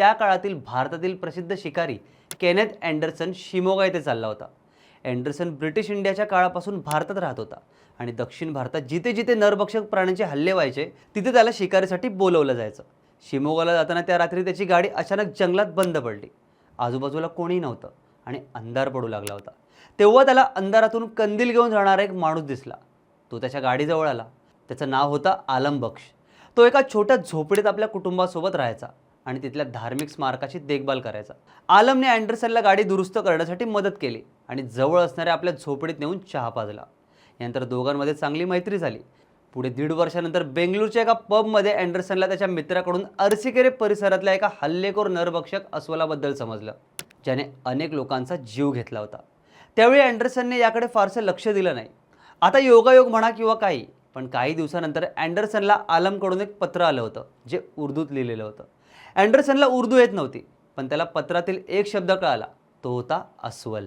त्या काळातील भारतातील प्रसिद्ध शिकारी केनेथ अँडरसन शिमोगा येथे चालला होता. अँडरसन ब्रिटिश इंडियाच्या काळापासून भारतात राहत होता आणि दक्षिण भारतात जिथे जिथे नरभक्षक प्राण्यांचे हल्ले व्हायचे तिथे त्याला शिकारीसाठी बोलवलं जायचं. शिमोगाला जाताना त्या रात्री त्याची गाडी अचानक जंगलात बंद पडली. आजूबाजूला कोणीही नव्हतं आणि अंधार पडू लागला होता. तेव्हा त्याला अंधारातून कंदील घेऊन जाणारा एक माणूस दिसला. तो त्याच्या गाडीजवळ आला. त्याचं नाव होतं आलम बक्ष तो एका छोट्या झोपडीत आपल्या कुटुंबासोबत राहायचा. आणि तिथल्या धार्मिक स्मारकाची देखभाल करायचा. आलमने अँडरसनला गाडी दुरुस्त करण्यासाठी मदत केली आणि जवळ असणाऱ्या आपल्या झोपडीत नेऊन चहा पाजला. यानंतर दोघांमध्ये चांगली मैत्री झाली. पुढे दीड वर्षानंतर बेंगलुरूच्या एका पबमध्ये अँडरसनला त्याच्या मित्राकडून अरसिकेरे परिसरातल्या एका हल्लेखोर नरभक्षक अस्वलाबद्दल समजलं ज्याने अनेक लोकांचा जीव घेतला होता. त्यावेळी अँडरसनने याकडे फारसं लक्ष दिलं नाही. आता योगायोग म्हणा किंवा काही पण काही दिवसानंतर अँडरसनला आलमकडून एक पत्र आलं होतं जे उर्दूत लिहिलेलं होतं. अँडरसनला उर्दू येत नव्हती पण त्याला पत्रातील एक शब्द कळाला तो होता अस्वल.